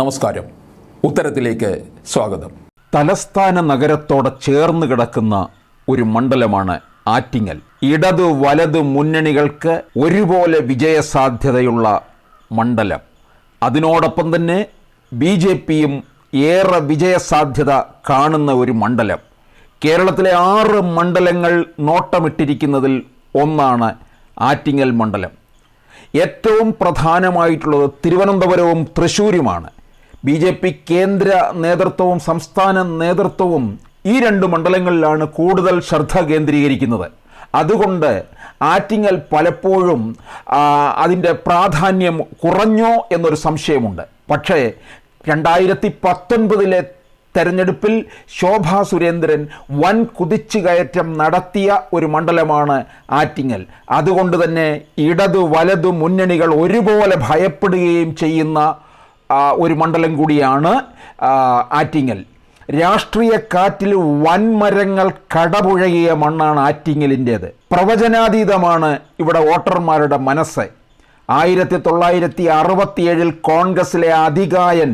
നമസ്കാരം. ഉത്തരത്തിലേക്ക് സ്വാഗതം. തലസ്ഥാന നഗരത്തോടെ ചേർന്ന് കിടക്കുന്ന ഒരു മണ്ഡലമാണ് ആറ്റിങ്ങൽ. ഇടത് വലത് മുന്നണികൾക്ക് ഒരുപോലെ വിജയസാധ്യതയുള്ള മണ്ഡലം. അതിനോടൊപ്പം തന്നെ ബി ജെ പിയും ഏറെ വിജയസാധ്യത കാണുന്ന ഒരു മണ്ഡലം. കേരളത്തിലെ ആറ് മണ്ഡലങ്ങൾ നോട്ടമിട്ടിരിക്കുന്നതിൽ ഒന്നാണ് ആറ്റിങ്ങൽ മണ്ഡലം. ഏറ്റവും പ്രധാനമായിട്ടുള്ളത് തിരുവനന്തപുരവും തൃശ്ശൂരുമാണ്. ബി ജെ പി കേന്ദ്ര നേതൃത്വവും സംസ്ഥാന നേതൃത്വവും ഈ രണ്ട് മണ്ഡലങ്ങളിലാണ് കൂടുതൽ ശ്രദ്ധ കേന്ദ്രീകരിക്കുന്നത്. അതുകൊണ്ട് ആറ്റിങ്ങൽ പലപ്പോഴും അതിന്റെ പ്രാധാന്യം കുറഞ്ഞോ എന്നൊരു സംശയമുണ്ട്. പക്ഷേ രണ്ടായിരത്തി പത്തൊൻപതിലെ തെരഞ്ഞെടുപ്പിൽ ശോഭാ സുരേന്ദ്രൻ വൻ കുതിച്ചുകയറ്റം നടത്തിയ ഒരു മണ്ഡലമാണ് ആറ്റിങ്ങൽ. അതുകൊണ്ട് തന്നെ ഇടതു വലതു മുന്നണികൾ ഒരുപോലെ ഭയപ്പെടുകയും ചെയ്യുന്ന ഒരു മണ്ഡലം കൂടിയാണ് ആറ്റിങ്ങൽ. രാഷ്ട്രീയ കാറ്റിൽ വൻമരങ്ങൾ കടപുഴകിയ മണ്ണാണ് ആറ്റിങ്ങലിന്റേത്. പ്രവചനാതീതമാണ് ഇവിടെ വോട്ടർമാരുടെ മനസ്സ്. ആയിരത്തി തൊള്ളായിരത്തി അറുപത്തിയേഴിൽ കോൺഗ്രസിലെ അധികായൻ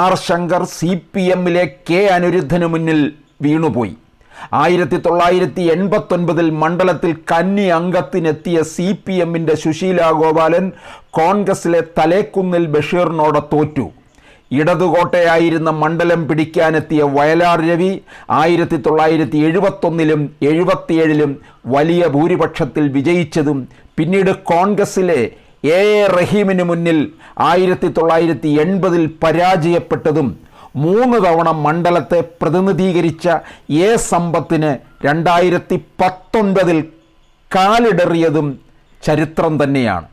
ആർ ശങ്കർ സി പി എമ്മിലെ കെ അനിരുദ്ധന് മുന്നിൽ വീണുപോയി. ആയിരത്തി തൊള്ളായിരത്തി എൺപത്തൊൻപതിൽ മണ്ഡലത്തിൽ കന്നി അംഗത്തിനെത്തിയ സി പി എമ്മിന്റെ സുശീല ഗോപാലൻ കോൺഗ്രസിലെ തലേക്കുന്നിൽ ബഷീറിനോട് തോറ്റു. ഇടതുകോട്ടയായിരുന്ന മണ്ഡലം പിടിക്കാനെത്തിയ വയലാർ രവി ആയിരത്തി തൊള്ളായിരത്തി എഴുപത്തൊന്നിലും എഴുപത്തിയേഴിലും വലിയ ഭൂരിപക്ഷത്തിൽ വിജയിച്ചതും പിന്നീട് കോൺഗ്രസിലെ എ എ റഹീമിന് മുന്നിൽ ആയിരത്തി തൊള്ളായിരത്തി എൺപതിൽ പരാജയപ്പെട്ടതും മൂന്ന് തവണ മണ്ഡലത്തെ പ്രതിനിധീകരിച്ച എ സമ്പത്തിന് രണ്ടായിരത്തി പത്തൊൻപതിൽ കാലിടറിയതും ചരിത്രം തന്നെയാണ്.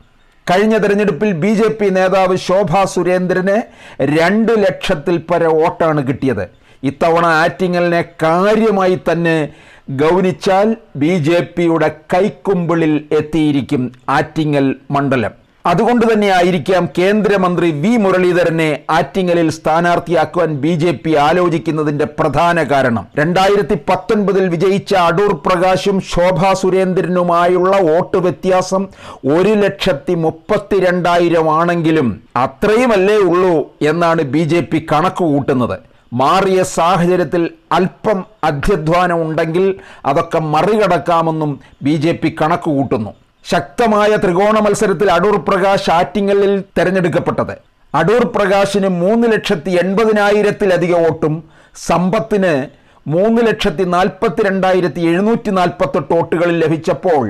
കഴിഞ്ഞ തെരഞ്ഞെടുപ്പിൽ ബി ജെ പി നേതാവ് ശോഭ സുരേന്ദ്രന് രണ്ട് ലക്ഷത്തിൽ പര വോട്ടാണ് കിട്ടിയത്. ഇത്തവണ ആറ്റിങ്ങലിനെ കാര്യമായി തന്നെ ഗൗനിച്ചാൽ ബി ജെ പിയുടെ കൈക്കുമ്പിളിൽ എത്തിയിരിക്കും ആറ്റിങ്ങൽ മണ്ഡലം. അതുകൊണ്ട് തന്നെ ആയിരിക്കാം കേന്ദ്രമന്ത്രി വി മുരളീധരനെ ആറ്റിങ്ങലിൽ സ്ഥാനാർത്ഥിയാക്കുവാൻ ബി ജെ പി ആലോചിക്കുന്നതിന്റെ പ്രധാന കാരണം. രണ്ടായിരത്തി പത്തൊൻപതിൽ വിജയിച്ച അടൂർ പ്രകാശും ശോഭാ സുരേന്ദ്രനുമായുള്ള വോട്ട് വ്യത്യാസം ഒരു ലക്ഷത്തി മുപ്പത്തിരണ്ടായിരം ആണെങ്കിലും അത്രയുമല്ലേ ഉള്ളൂ എന്നാണ് ബി ജെ പി കണക്ക് കൂട്ടുന്നത്. മാറിയ സാഹചര്യത്തിൽ അല്പം അധ്യധ്വാനം ഉണ്ടെങ്കിൽ അതൊക്കെ മറികടക്കാമെന്നും ബി ജെ പി കണക്ക് കൂട്ടുന്നു. ശക്തമായ ത്രികോണ മത്സരത്തിൽ അടൂർ പ്രകാശ് ആറ്റിങ്ങലിൽ തെരഞ്ഞെടുക്കപ്പെട്ടത്. അടൂർ പ്രകാശിന് മൂന്ന് ലക്ഷത്തി എൺപതിനായിരത്തിലധികം വോട്ടും സമ്പത്തിന് മൂന്ന് ലക്ഷത്തി നാൽപ്പത്തി രണ്ടായിരത്തി എഴുന്നൂറ്റി നാൽപ്പത്തെട്ട് വോട്ടുകളിൽ ലഭിച്ചപ്പോൾ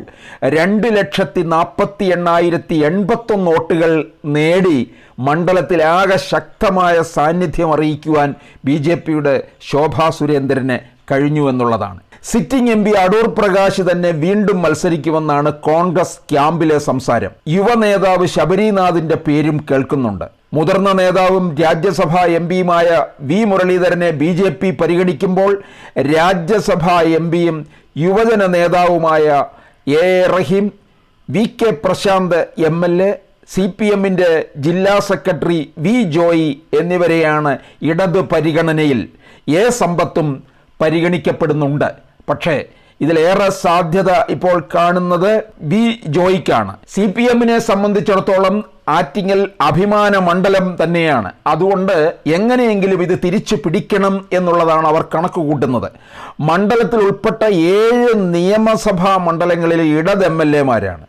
രണ്ട് ലക്ഷത്തി നാൽപ്പത്തി എണ്ണായിരത്തി എൺപത്തൊന്ന് വോട്ടുകൾ നേടി മണ്ഡലത്തിലാകെ ശക്തമായ സാന്നിധ്യം അറിയിക്കുവാൻ ബി ജെ പിയുടെ ശോഭാ സുരേന്ദ്രന് കഴിഞ്ഞു എന്നുള്ളതാണ് sitting M P Adoor Prakash തന്നെ വീണ്ടും മത്സരിക്കുമെന്നാണ് കോൺഗ്രസ് ക്യാമ്പിലെ സംസാരം. യുവ നേതാവ് ശബരിനാഥിന്റെ പേരും കേൾക്കുന്നുണ്ട്. മുതിർന്ന നേതാവും രാജ്യസഭാ എം പിയുമായ വി മുരളീധരനെ ബി ജെ പി പരിഗണിക്കുമ്പോൾ രാജ്യസഭാ എം പിയും യുവജന നേതാവുമായ A A Rahim V K Prashanth M L A C P എമ്മിന്റെ ജില്ലാ സെക്രട്ടറി വി ജോയി എന്നിവരെയാണ് ഇടത് പരിഗണനയിൽ. എ സമ്പത്തും പരിഗണിക്കപ്പെടുന്നുണ്ട്. പക്ഷേ ഇതിലേറെ സാധ്യത ഇപ്പോൾ കാണുന്നത് ബി ജോയിക്കാണ്. സി പി എമ്മിനെ സംബന്ധിച്ചിടത്തോളം ആറ്റിങ്ങൽ അഭിമാന മണ്ഡലം തന്നെയാണ്. അതുകൊണ്ട് എങ്ങനെയെങ്കിലും ഇത് തിരിച്ചു പിടിക്കണം എന്നുള്ളതാണ് അവർ കണക്ക് കൂട്ടുന്നത് മണ്ഡലത്തിൽ ഉൾപ്പെട്ട ഏഴ് നിയമസഭാ മണ്ഡലങ്ങളിലെ ഇടത് എം എൽ എമാരാണ്.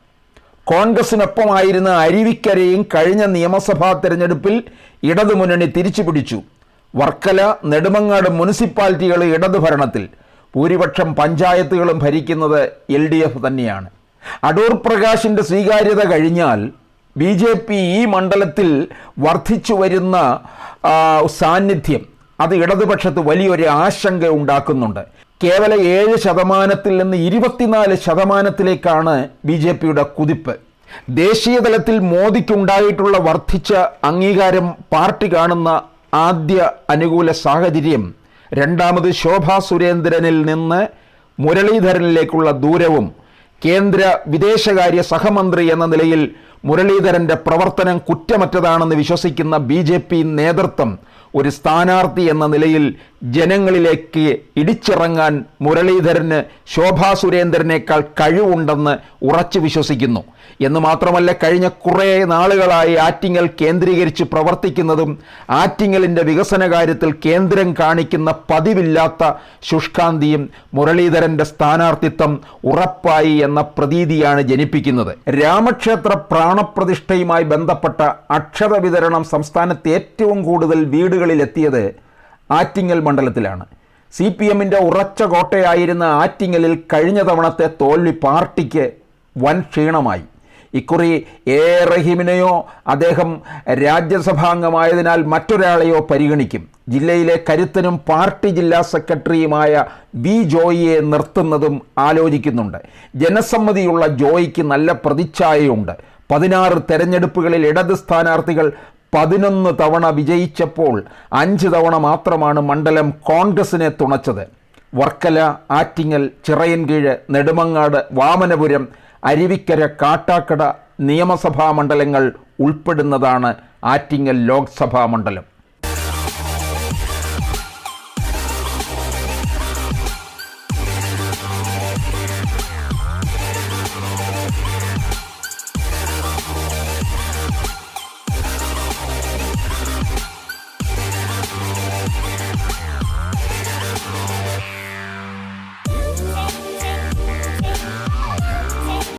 കോൺഗ്രസിനൊപ്പമായിരുന്ന അരുവിക്കരയും കഴിഞ്ഞ നിയമസഭാ തെരഞ്ഞെടുപ്പിൽ ഇടതുമുന്നണി തിരിച്ചു പിടിച്ചു. വർക്കല നെടുമങ്ങാട് മുനിസിപ്പാലിറ്റികൾ ഇടതു ഭരണത്തിൽ ഭൂരിപക്ഷം പഞ്ചായത്തുകളും ഭരിക്കുന്നത് എൽ ഡി എഫ് തന്നെയാണ്. അടൂർ പ്രകാശിന്റെ സ്വീകാര്യത കഴിഞ്ഞാൽ ബി ജെ പി ഈ മണ്ഡലത്തിൽ വർദ്ധിച്ചു വരുന്ന സാന്നിധ്യം അത് ഇടതുപക്ഷത്ത് വലിയൊരു ആശങ്ക ഉണ്ടാക്കുന്നുണ്ട്. കേവല ഏഴ് ശതമാനത്തിൽ നിന്ന് ഇരുപത്തിനാല് ശതമാനത്തിലേക്കാണ് ബി ജെ പിയുടെ കുതിപ്പ്. ദേശീയതലത്തിൽ മോദിക്കുണ്ടായിട്ടുള്ള വർദ്ധിച്ച അംഗീകാരം പാർട്ടി കാണുന്ന ആദ്യ അനുകൂല സാഹചര്യം രണ്ടാമത് ശോഭാ സുരേന്ദ്രനിൽ നിന്ന് മുരളീധരനിലേക്കുള്ള ദൂരവും കേന്ദ്ര വിദേശകാര്യ സഹമന്ത്രി എന്ന നിലയിൽ മുരളീധരന്റെ പ്രവർത്തനം കുറ്റമറ്റതാണെന്ന് വിശ്വസിക്കുന്ന ബി നേതൃത്വം ഒരു സ്ഥാനാർത്ഥി എന്ന നിലയിൽ ജനങ്ങളിലേക്ക് ഇടിച്ചിറങ്ങാൻ മുരളീധരന് ശോഭാ സുരേന്ദ്രനേക്കാൾ കഴിവുണ്ടെന്ന് ഉറച്ചു വിശ്വസിക്കുന്നു. എന്ന് മാത്രമല്ല കഴിഞ്ഞ കുറേ നാളുകളായി ആറ്റിങ്ങൽ കേന്ദ്രീകരിച്ച് പ്രവർത്തിക്കുന്നതും ആറ്റിങ്ങലിന്റെ വികസന കാര്യത്തിൽ കേന്ദ്രം കാണിക്കുന്ന പതിവില്ലാത്ത ശുഷ്കാന്തിയും മുരളീധരന്റെ സ്ഥാനാർത്ഥിത്വം ഉറപ്പായി എന്ന പ്രതീതിയാണ് ജനിപ്പിക്കുന്നത്. രാമക്ഷേത്ര പ്രാണപ്രതിഷ്ഠയുമായി ബന്ധപ്പെട്ട അക്ഷത വിതരണം സംസ്ഥാനത്ത് ഏറ്റവും കൂടുതൽ വീടുകളിലെത്തിയത് ആറ്റിങ്ങൽ മണ്ഡലത്തിലാണ്. സി പി എമ്മിന്റെ ഉറച്ച കോട്ടയായിരുന്ന ആറ്റിങ്ങലിൽ കഴിഞ്ഞ തവണത്തെ തോൽവി പാർട്ടിക്ക് വൻ ക്ഷീണമായി. ഇക്കുറി എ. റഹീമിനെയോ അദ്ദേഹം രാജ്യസഭാംഗമായതിനാൽ മറ്റൊരാളെയോ പരിഗണിക്കും. ജില്ലയിലെ കരുത്തനും പാർട്ടി ജില്ലാ സെക്രട്ടറിയുമായ വി ജോയിയെ നിർത്തുന്നതും ആലോചിക്കുന്നുണ്ട്. ജനസമ്മതിയുള്ള ജോയിക്ക് നല്ല പ്രതിച്ഛായയുണ്ട്. പതിനാറ് തെരഞ്ഞെടുപ്പുകളിൽ ഇടത് സ്ഥാനാർത്ഥികൾ പതിനൊന്ന് തവണ വിജയിച്ചപ്പോൾ അഞ്ച് തവണ മാത്രമാണ് മണ്ഡലം കോൺഗ്രസിനെ തുണച്ചത്. വർക്കല ആറ്റിങ്ങൽ ചിറയൻകീഴ് നെടുമങ്ങാട് വാമനപുരം അരുവിക്കര കാട്ടാക്കട നിയമസഭാ മണ്ഡലങ്ങൾ ഉൾപ്പെടുന്നതാണ് ആറ്റിങ്ങൽ ലോക്സഭാ മണ്ഡലം.